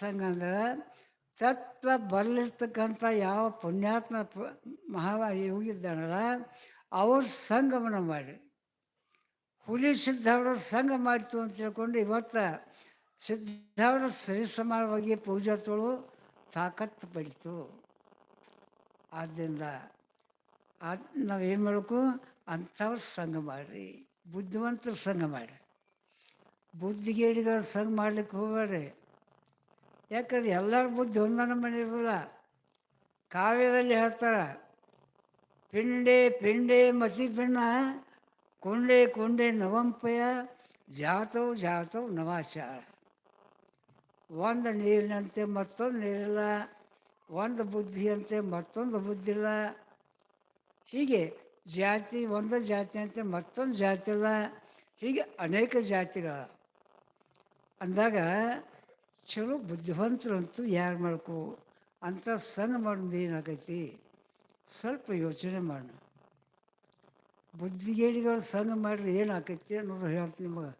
ಸಂಘ ಅಂದರೆ ತತ್ವ ಬರಲಿರ್ತಕ್ಕಂಥ ಯಾವ ಪುಣ್ಯಾತ್ಮ ಮಹಾ ಯೋಗಿದ್ದಾನಲ್ಲ ಅವ್ರ ಸಂಗಮನ ಮಾಡಿ. ಹುಲಿ ಸಿದ್ಧಾವರ ಸಂಘ ಮಾಡಿತು ಅಂತ ತಿಳ್ಕೊಂಡು ಇವತ್ತು ಸಿದ್ಧಾವರ ಸರಿಸಮಾನವಾಗಿ ಪೂಜಾ ತೊಳು ತಾಕತ್ತು ಪಡಿತು. ಆದ್ದರಿಂದ ಅದು ನಾವೇನು ಮಾಡಬೇಕು, ಅಂಥವ್ರ ಸಂಘ ಮಾಡಿರಿ. ಬುದ್ಧಿವಂತರ ಸಂಘ ಮಾಡಿ ಬುದ್ಧಿಗೇಡಿಗಳ ಸಂಘ ಮಾಡ್ಲಿಕ್ಕೆ ಹೋಗಬೇಡ್ರಿ. ಯಾಕಂದ್ರೆ ಎಲ್ಲರ ಬುದ್ಧಿ ಒಂದನ ಮನೆ ಇರೋಲ್ಲ ಕಾವ್ಯದಲ್ಲಿ ಹೇಳ್ತಾರೆ, ಪಿಂಡೆ ಪಿಂಡೆ ಮತಿ ಪಿಣ್ಣ, ಕೊಂಡೆ ಕೊಂಡೆ, ನವಂಪಯ ಜಾತವು ಜಾತವು ನವಾಚಾರ ಒಂದು ನೀರಿನಂತೆ ಮತ್ತೊಂದು ನೀರಿಲ್ಲ, ಒಂದು ಬುದ್ಧಿಯಂತೆ ಮತ್ತೊಂದು ಬುದ್ಧಿ ಇಲ್ಲ ಹೀಗೆ ಜಾತಿ, ಒಂದು ಜಾತಿ ಅಂತೆ ಮತ್ತೊಂದು ಜಾತಿ ಇಲ್ಲ ಹೀಗೆ ಅನೇಕ ಜಾತಿಗಳ. ಅಂದಾಗ ಚಲೋ ಬುದ್ಧಿವಂತರಂತೂ ಯಾರು ಮಾಡ್ಕೊ ಅಂತ ಸಣ್ಣ ಮಾಡೋದು ಏನಾಗೈತಿ? ಸ್ವಲ್ಪ ಯೋಚನೆ ಮಾಡೋಣ ಬುದ್ಧಿಗೇಡಿಗಳು ಸಂಘ ಮಾಡ್ರಿ ಏನಾಕೈತಿ ಅನ್ನೋದು ಹೇಳ್ತೀನಿ ನಿಮಗೆ.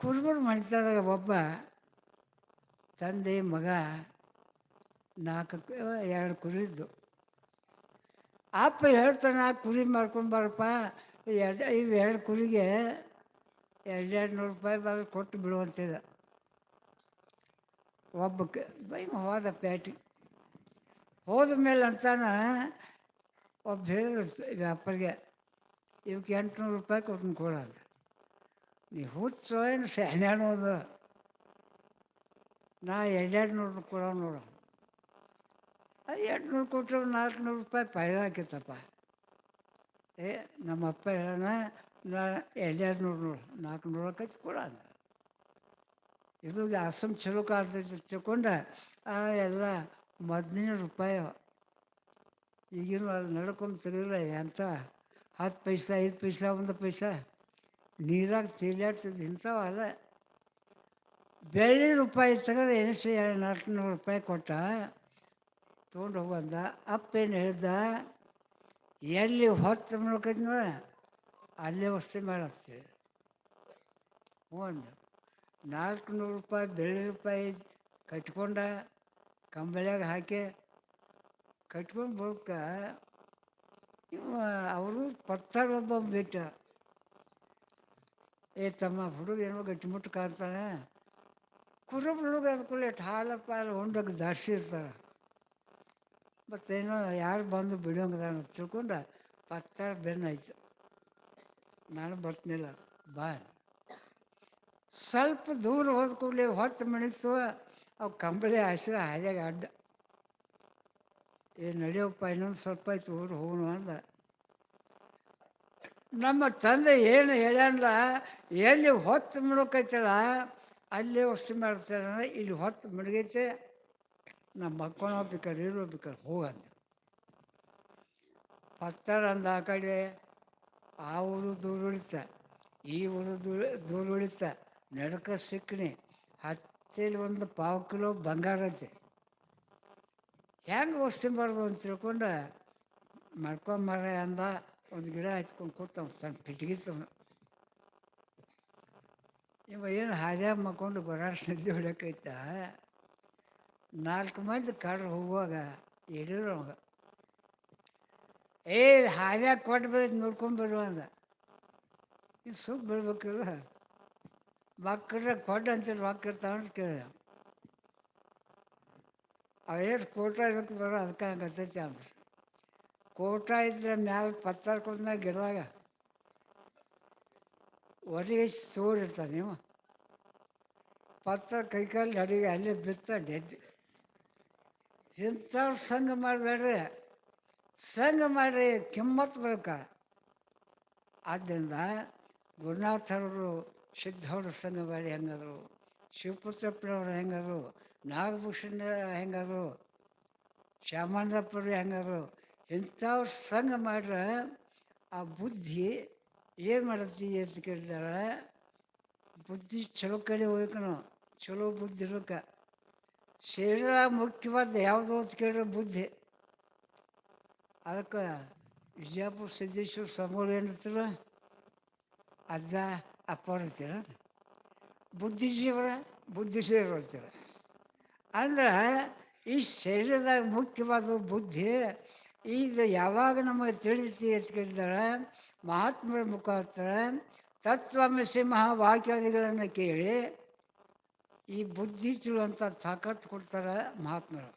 ಕುರುಬರು ಮಾಡಿದಾಗ ಒಬ್ಬ ತಂದೆ ಮಗ ನಾಲ್ಕು ಎರಡು ಎರಡು ಕುರಿದ್ದು ಅಪ್ಪ ಹೇಳ್ತಾನೆ ಕುರಿ ಮಾಡ್ಕೊಂಬಾರಪ್ಪ ಎರಡು ಇವು ಎರಡು ಕುರಿಗೆ ಎರಡೆರಡು ನೂರು ರೂಪಾಯಿ ಬಂದು ಕೊಟ್ಟು ಒಬ್ಬ ಕ ಬೈ ಹೋದ ಪ್ಯಾಟಿ ಹೋದ ಮೇಲೆ ಅಂತಾನ ಒಬ್ಬ ಹೇಳಿದ್ರು ವ್ಯಾಪಾರಿಗೆ, ಇವಕ್ಕೆ ಎಂಟುನೂರು ರೂಪಾಯಿ ಕೊಟ್ಟು ಕೊಡೋದು ನೀ ಹುಚ್ಚೋ, ಏನು ಸೆಣೆ ಅನ್ನೋದು? ನಾ ಎರಡೆರಡು ನೂರು ಕೊಡೋ ನೋಡು. ಅದು ಎಂಟುನೂರು ಕೊಟ್ಟರು ನಾಲ್ಕುನೂರು ರೂಪಾಯಿ ಫಾಯ್ದಾ ಆಕೈತಪ್ಪ. ಏ ನಮ್ಮಪ್ಪ ಹೇಳೋಣ, ನಾ ಎರಡೆರಡು ನೂರು ನೂರು ನಾಲ್ಕುನೂರು ನೂರು ಕೊಡ ಅಂದ ಇದು ಅಸಮ್ ಚಲೋ ಕಾಲದಲ್ಲಿ ತಿಳ್ಕೊಂಡ ಆ ಎಲ್ಲ ಮೊದಲಿನ ರೂಪಾಯಿ. ಈಗಿನ ಅಲ್ಲಿ ನಡ್ಕೊಂಡು ತೆಗಿಲ್ಲ ಎಂತ? ಹತ್ತು ಪೈಸೆ, ಐದು ಪೈಸಾ, ಒಂದು ಪೈಸ? ನೀರಾಗ ತೇಲಾಡ್ತದೆ ಇಂಥವು ಅಲ್ಲ. ಬೆಳ್ಳಿ ರೂಪಾಯಿ ತೆಗೆದು ಎಣಿಸಿ ನಾಲ್ಕುನೂರು ರೂಪಾಯಿ ಕೊಟ್ಟ, ತೊಗೊಂಡು ಹೋಗಂದ ಅಪ್ಪ ಏನು ಹೇಳ್ದ? ಎಲ್ಲಿ ಹೊತ್ತು ನೋಡ್ಕೈತಿ ನೋಡ ಅಲ್ಲೇ ವಸ್ತು ಮಾಡತ್ತೇಳಿ ಹ್ಞೂ ನಾಲ್ಕು ನೂರು ರೂಪಾಯಿ, ಬೆಳ್ಳಿ ರೂಪಾಯಿ ಕಟ್ಕೊಂಡ ಕಂಬಳಿಯಾಗ ಹಾಕಿ ಕಟ್ಕೊಂಡು ಬರೋಕ ಇವ ಅವರು ಪತ್ತರ್ ಒಬ್ಬ ಬಿಟ್ಟ. ಏ ತಮ್ಮ ಹುಡುಗ ಏನೋ ಗಟ್ಟಿಮುಟ್ಟು ಕಾಣ್ತಾನೆ. ಕುರುಬ ಹುಡುಗ ಅಂದ್ಕೊಳ್ಳಿ ಹಾಲ ಪಾಲ ಹೊಂಡೋಗಿ ದಾಡ್ಸಿರ್ತಾರೆ ಮತ್ತೇನೋ ಯಾರು ಬಂದು ಬಿಡೋಂಗದಾನ ತಿಳ್ಕೊಂಡು ಪತ್ತಾರ ಬೆನ್ನಾಯ್ತು ನಾನು ಬರ್ತೀನಿಲ್ಲ. ಬಾ ಸ್ವಲ್ಪ ದೂರ ಹೋದ ಕೂಡಲೇ ಹೊತ್ತು ಮಣಿತು, ಅವು ಕಂಬಳಿ ಹಾಸಿದ ಹಾದ್ಯಾಗ ಅಡ್ಡ. ಏನು ನಡೆಯಪ್ಪ, ಇನ್ನೊಂದು ಸ್ವಲ್ಪ ಆಯ್ತು, ಊರು ಹೋಗೋಣ ಅಂದ. ನಮ್ಮ ತಂದೆ ಏನು ಹೇಳ್ಯಾನಲ್ಲ ಎಲ್ಲಿ ಹೊತ್ತು ಮುಳುಕೈತಲ್ಲ, ಅಲ್ಲಿ ವಸ್ತು ಮಾಡ್ತಾರೆ ಇಲ್ಲಿ ಹೊತ್ತು ಮುಳುಗೈತೆ, ನಮ್ಮ ಮಕ್ಕಳು ಹೋಗ್ಬೇಕಾದ್ರೆ ಇರೋ ಬೇಕಾದ್ರೆ ಹೋಗಂದ ಪತ್ತಾರ ಅಂದ ಆ ಕಡೆ, ಆ ಊರು ದೂರ ಉಳಿತ, ಈ ಊರು ದೂರ ದೂರ ಉಳಿತ. ನಡಕ ಸಿಕ್ಕಣಿ. ಹತ್ತಿಲಿ ಒಂದು ಪಾವು ಕಿಲೋ ಬಂಗಾರ ಐತೆ. ಹೆಂಗೆ ಮಾಡೋದು ಅಂತ ತಿಳ್ಕೊಂಡು ಮಾಡ್ಕೊಂಬಾರ ಅಂದ. ಒಂದು ಗಿಡ ಹಚ್ಕೊಂಡು ಕೂತವ ತನ್ನ ಪಿಟ್ಗಿತ್ತವನು ಇವ ಏನು ಹಾದ್ಯಾಗ ಮಕ್ಕೊಂಡು ಬರಾಡ ಸದ್ದಿ ಹೊಡಕೈತ ನಾಲ್ಕು ಮಂದಿ ಕಡ್ರು ಹೋಗುವಾಗ ಹಿಡಿದ್ರು ಅವಾಗ. ಏ, ಹಾದ್ಯಾಗ ಕೊಟ್ಟು ಬಂದು ನೋಡ್ಕೊಂಡ್ಬಿಡುವ ಅಂದ. ಸುಖ ಬಿಡ್ಬೇಕಿಲ್ಲ ಮಕ್ಕಳ ಕೊಡ ಅಂತೇಳಿ ಮಕ್ಕಳು ಕೇಳಿದೆ ಕೇಳಿದ. ಅವೇನು ಕೋಟ ಇರ್ಬೇಕು ಬರೋ ಅದಕ್ಕೆ ಹಂಗತ್ತೈತಿ ಅಂದ್ರೆ ಕೋಟ ಇದ್ರೆ ಮ್ಯಾಲ ಪತ್ತರ್ ಕೊಂದಾಗ ಗಿಡದಾಗ ಒಡೆಗೆ ತೋರಿರ್ತಾನೆ ನೀವು ಪತ್ತಾರ ಕೈಕಾಲು ಅಡಿಗೆ ಅಲ್ಲೇ ಬಿತ್ತ ಡೆದ್ದು ಇಂಥವ್ರು ಸಂಘ ಮಾಡಬೇಡ್ರಿ. ಸಂಘ ಮಾಡಿ ಕಿಮ್ಮತ್ ಬೇಕಾ. ಆದ್ದರಿಂದ ಗುರುನಾಥರವರು ಸಿದ್ಧವರು ಸಂಘ ಮಾಡಿ ಹೆಂಗದ್ರು, ಶಿವಪುತ್ರಪ್ಪನವ್ರು ಹೆಂಗದ್ರು ನಾಗಭೂಷಣ ಹೆಂಗದ್ರು ಶ್ಯಾಮಾನಂದಪ್ಪರು ಹೆಂಗದ್ರು, ಇಂಥವ್ರ ಸಂಘ ಮಾಡ್ರೆ ಆ ಬುದ್ಧಿ ಏನು ಮಾಡತ್ತಿ ಅಂತ ಕೇಳಿದಾರೆ, ಬುದ್ಧಿ ಚಲೋ ಕಡೆ ಹೋಗ್ಕನು ಚಲೋ ಬುದ್ಧಿ ಇರೋಕೆ ಶರೀರದಾಗ ಮುಖ್ಯವಾದ ಯಾವುದು ಅಂತ ಕೇಳಿದ್ರೆ ಬುದ್ಧಿ. ಅದಕ್ಕೆ ವಿಜಯಪುರ ಸಿದ್ದೇಶ್ವರ ಸ್ವಾಮಿಗಳು ಏನಿರ್ತಾರೆ ಅಜ್ಜ ಅಪ್ಪ ಅಂತೀರ ಬುದ್ಧಿಜೀವರ ಬುದ್ಧಿ ಸೇರಿರ್ತೀರ ಅಂದ್ರೆ ಈ ಶರೀರದಾಗ ಮುಖ್ಯವಾದ ಬುದ್ಧಿ, ಇದು ಯಾವಾಗ ನಮಗೆ ತಿಳಿತಿ ಅಂತ ಕೇಳಿದರೆ, ಮಹಾತ್ಮರ ಮುಖಾಂತರ ತತ್ವಮಸಿ ಮಹಾವಾಕ್ಯಾದಿಗಳನ್ನು ಕೇಳಿ ಈ ಬುದ್ಧಿ ತಿಳುವಂಥ ತಾಕತ್ತು ಕೊಡ್ತಾರೆ ಮಹಾತ್ಮರು.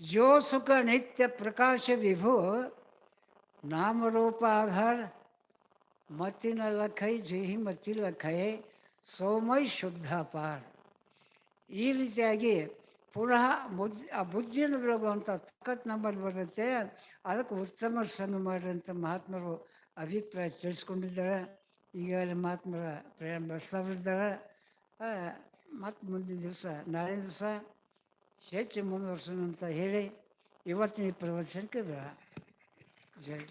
ಜೋ ಸುಖ ನಿತ್ಯ ಪ್ರಕಾಶ ವಿಭು, ನಾಮರೂಪ ಆಧಾರ ಮತಿನ ಲಖೈ ಜಹಿ ಮತ್ತಿ ಲಖೈ ಸೋಮೈ ಶುದ್ಧ ಪಾರ್. ಈ ರೀತಿಯಾಗಿ ಪುನಃ ಬುದ್ಧಿ ಆ ಬುದ್ಧಿಯನ್ನು ಬೆಳಗುವಂಥ ತಕ್ಕತ್ ನಮ್ಮಲ್ಲಿ ಬರುತ್ತೆ. ಅದಕ್ಕೆ ಉತ್ತಮ ಶ್ರಮ ಮಾಡಿದಂಥ ಮಹಾತ್ಮರು ಅಭಿಪ್ರಾಯ ತಿಳಿಸ್ಕೊಂಡಿದ್ದಾರೆ. ಈಗಾಗಲೇ ಮಹಾತ್ಮರ ಪ್ರಯಾಣ ಬೆಳೆಸ್ತಾವಿದ್ದಾರೆ ಮತ್ತು ಮುಂದಿನ ದಿವಸ, ನಾಳೆ ದಿವಸ ಹೆಚ್ಚು ಮುಂದುವರ್ಸೋಣ ಅಂತ ಹೇಳಿ ಇವತ್ತಿನ ಪ್ರವಚನಕ್ಕೆ ಜೈ.